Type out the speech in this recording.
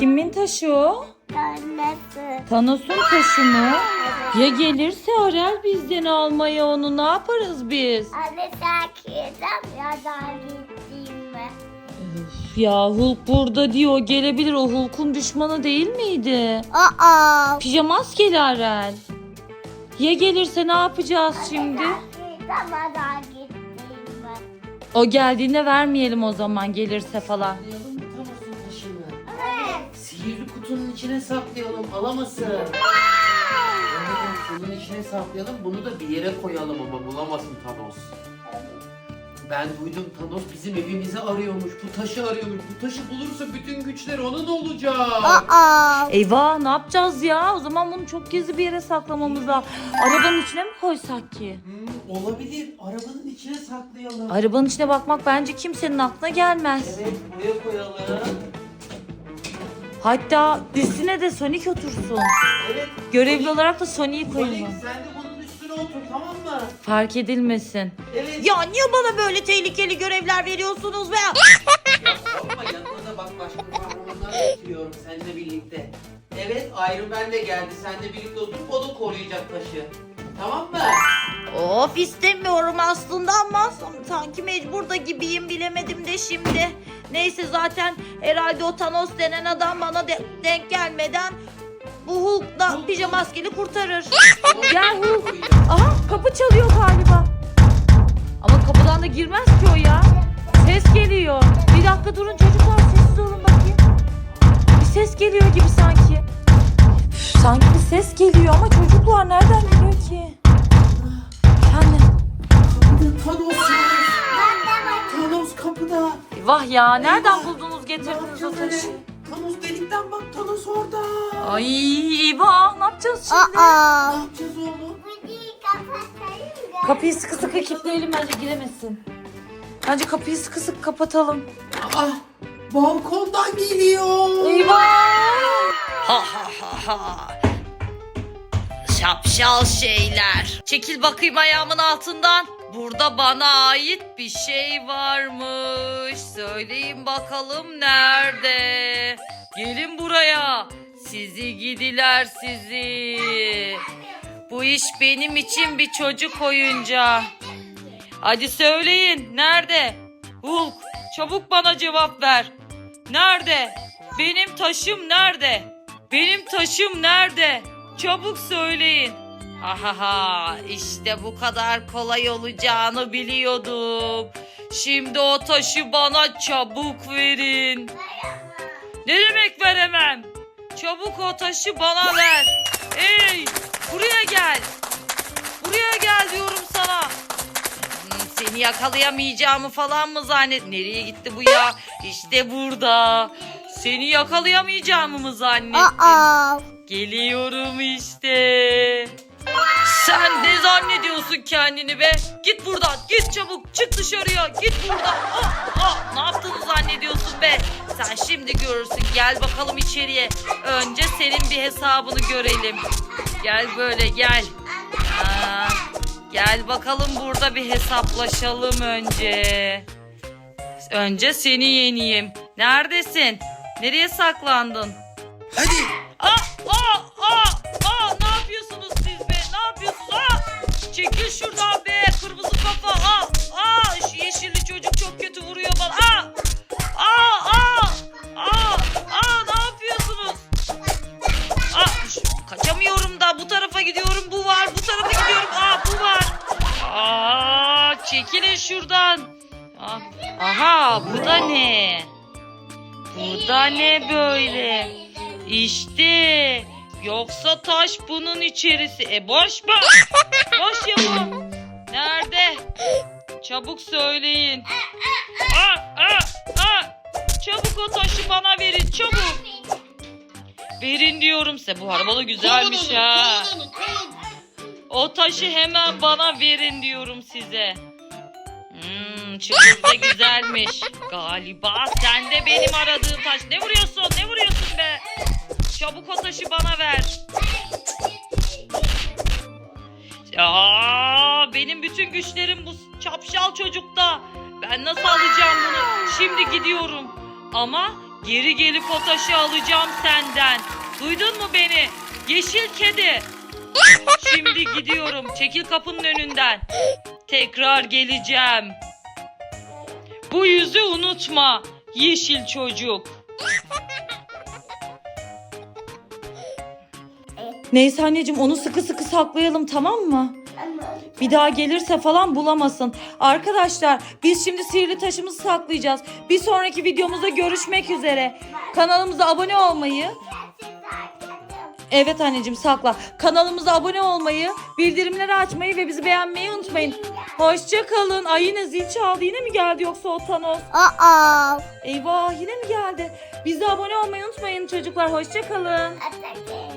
Kimin taşı o? Thanos'un taşı mı? Ya gelirse Arel bizden almaya onu ne yaparız biz? Anne sakızım ya da gittim mi? Üf ya Hulk burada diyor gelebilir o Hulk'un düşmanı değil miydi? Aa. Pijama maskeli Arel. Ya gelirse ne yapacağız şimdi? Sakızım ya da gittim mi? O geldiğinde vermeyelim o zaman gelirse falan. Sihirli kutunun içine saklayalım. Alamasın. Evet, kutunun içine saklayalım. Bunu da bir yere koyalım ama bulamasın Thanos. Ben duydum Thanos bizim evimizi arıyormuş. Bu taşı arıyormuş. Bu taşı bulursa bütün güçler onun olacak. Aa. Eyvah ne yapacağız ya? O zaman bunu çok gizli bir yere saklamamız lazım. Arabanın içine mi koysak ki? Hmm, olabilir. Arabanın içine saklayalım. Arabanın içine bakmak bence kimsenin aklına gelmez. Evet buraya koyalım. Hatta üstüne de Sonic otursun. Evet. Görevli olarak da Sonic'i Sonic koyalım. sen de bunun üstüne otur tamam mı? Fark edilmesin. Evet. Ya niye bana böyle tehlikeli görevler veriyorsunuz be? Ya korkma yanına da bak başka kahramanlar getiriyorum seninle birlikte. Evet Iron Man de geldi. Seninle birlikte oturup o da koruyacak taşı. Tamam mı? Of istemiyorum aslında ama sanki mecbur da gibiyim bilemedim de şimdi. Neyse zaten herhalde o Thanos denen adam bana de- denk gelmeden bu Hulk da Hulk. pijama maskeli kurtarır. Gel Hulk. Aha kapı çalıyor galiba. Ama kapıdan da girmez ki o ya. Ses geliyor. Bir dakika durun çocuklar sessiz olun bakayım. Bir ses geliyor gibi sanki. Üf, sanki bir ses geliyor ama çocuklar nereden geliyor ki? Thanos. Thanos kapıda. Vah ya nereden buldunuz Ne getirdiniz o yapacağız taşı? öyle? Thanos delikten bak Thanos orada. Ay eyvah ne yapacağız şimdi? Ne Aa. yapacağız oğlum? Kapıyı sıkı sıkı kilitleyelim bence giremesin. Bence kapıyı sıkı sıkı kapatalım. Aa, balkondan geliyor. Eyvah! Ha ha ha ha. Şapşal şeyler. Çekil bakayım ayağımın altından. Burada bana ait bir şey varmış. Söyleyin bakalım nerede? Gelin buraya. Sizi gidiler sizi. Bu iş benim için bir çocuk oyuncağı. Hadi söyleyin nerede? Hulk çabuk bana cevap ver. Nerede? Benim taşım nerede? Benim taşım nerede? Çabuk söyleyin. Ahaha işte bu kadar kolay olacağını biliyordum. Şimdi o taşı bana çabuk verin. Ne demek veremem? Çabuk o taşı bana ver. Hey buraya gel. Buraya gel diyorum sana. Hmm, Seni yakalayamayacağımı falan mı zannet? Nereye gitti bu ya? İşte burada. Seni yakalayamayacağımı mı zannettin? Aa. Geliyorum işte. Sen ne zannediyorsun kendini be? Git buradan. Git çabuk. Çık dışarıya. Git buradan. Ah, ah, ne yaptığını zannediyorsun be? Sen şimdi görürsün. Gel bakalım içeriye. Önce senin bir hesabını görelim. Gel böyle gel. Aa, gel bakalım burada bir hesaplaşalım önce. Önce seni yeneyim. Neredesin? Nereye saklandın? Hadi. Aa, aa, aa, aa, ne yapıyorsunuz siz be? Ne yapıyorsunuz? Aa, çekil şuradan be, kırmızı kafa. Aa, aa, şu yeşilli çocuk çok kötü vuruyor bana. Aa, aa, aa, aa, aa, ne yapıyorsunuz? Aa, şu- kaçamıyorum da bu tarafa gidiyorum, bu var. Bu tarafa gidiyorum, aa, bu var. Aa, çekilin şuradan. Aa, aha, bu da ne? Bu da ne böyle? İşte. Yoksa taş bunun içerisi. E boş mu? boş ya bu. Nerede? Çabuk söyleyin. Aa, aa, aa. Çabuk o taşı bana verin çabuk. Verin diyorum size. Bu araba da güzelmiş ha. O taşı hemen bana verin diyorum size. Da güzelmiş. Galiba sen de benim aradığım taş. Ne vuruyorsun? Ne vuruyorsun be? Çabuk o taşı bana ver. Aa, benim bütün güçlerim bu çapşal çocukta. Ben nasıl alacağım bunu? Şimdi gidiyorum. Ama Geri gelip o taşı alacağım senden. Duydun mu beni? Yeşil kedi. Şimdi gidiyorum. Çekil kapının önünden. Tekrar geleceğim. Bu yüzü unutma. Yeşil çocuk. Neyse anneciğim onu sıkı sıkı saklayalım tamam mı? Bir daha gelirse falan bulamasın. Arkadaşlar biz şimdi sihirli taşımızı saklayacağız. Bir sonraki videomuzda görüşmek üzere. Kanalımıza abone olmayı, evet anneciğim sakla. Kanalımıza abone olmayı, bildirimleri açmayı ve bizi beğenmeyi unutmayın. Hoşça kalın. Ay yine zil çaldı. Yine mi geldi yoksa o Thanos? Aa. Eyvah yine mi geldi? Bize abone olmayı unutmayın çocuklar. Hoşça kalın. Atake.